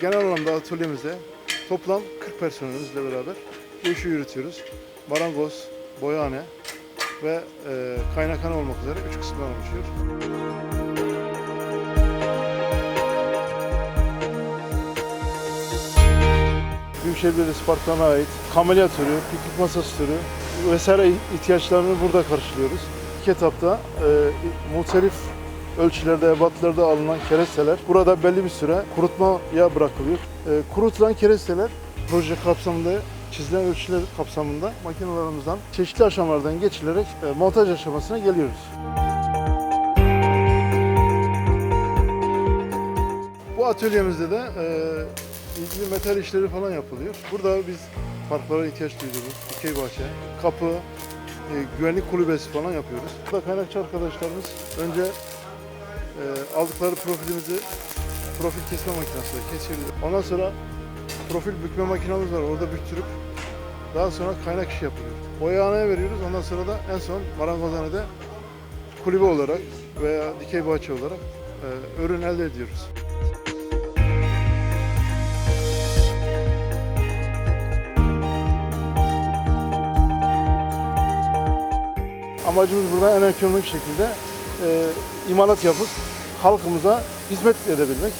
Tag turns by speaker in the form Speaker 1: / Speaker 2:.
Speaker 1: Genel anlamda atölyemizde toplam 40 personelimizle beraber bu işi yürütüyoruz. Marangoz, boyahane ve e, kaynakhane olmak üzere üç kısımdan oluşuyor. Büyükşehir Belediyesi Parklarına ait kamelya türü, piknik masası türü vesaire ihtiyaçlarını burada karşılıyoruz. İlk etapta e, muhtelif ölçülerde, ebatlarda alınan keresteler burada belli bir süre kurutmaya bırakılıyor. E, kurutulan keresteler proje kapsamında çizilen ölçüler kapsamında makinelerimizden çeşitli aşamalardan geçilerek e, montaj aşamasına geliyoruz. Bu atölyemizde de e, ilgili metal işleri falan yapılıyor. Burada biz parklara ihtiyaç duyduğumuz dikey bahçe, kapı, e, güvenlik kulübesi falan yapıyoruz. Burada kaynakçı arkadaşlarımız önce e, aldıkları profilimizi profil kesme makinesiyle kesiyoruz. Ondan sonra profil bükme makinamız var. Orada büktürüp daha sonra kaynak işi yapılıyor. Boyahaneye veriyoruz. Ondan sonra da en son marangozhanede kulübe olarak veya dikey bahçe olarak e, ürün elde ediyoruz. Amacımız burada en ekonomik şekilde imalat yapıp halkımıza hizmet edebilmek.